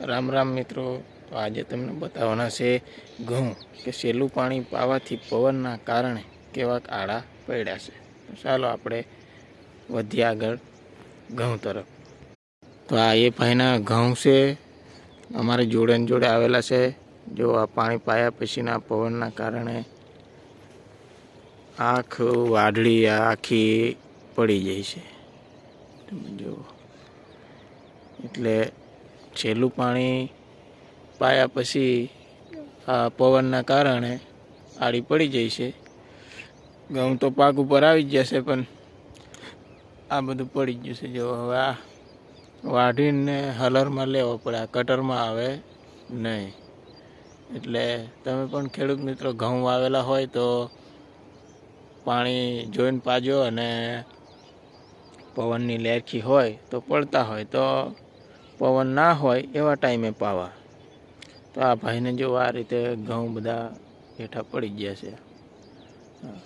રામ રામ મિત્રો, તો આજે તમને બતાવવાના છે ઘઉં, કે સહેલું પાણી પાવાથી પવનના કારણે કેવાક આડા પડ્યા છે. ચાલો આપણે વધીએ આગળ ઘઉં તરફ. તો આ એ ભાઈના ઘઉં છે, અમારે જોડે જોડે આવેલા છે. જો આ પાણી પાયા પછીના પવનના કારણે આખ વાદળી આખી પડી જાય છે. જુઓ. એટલે છેલ્લું પાણી પાયા પછી આ પવનના કારણે આડી પડી જાય છે. ઘઉં તો પાક ઉપર આવી જ જશે, પણ આ બધું પડી જ જશે. જો હવે આ વાઢીને હલરમાં લેવો પડે, આ કટરમાં આવે નહીં. એટલે તમે પણ ખેડૂત મિત્રો, ઘઉં વાવેલા હોય તો પાણી જોઈને પાજો અને પવનની લેરખી હોય તો પડતા હોય તો પવન ના હોય એવા ટાઈમે પાવા તો આ ભાઈને જો આ રીતે ઘઉં બધા હેઠા પડી ગયા છે હા.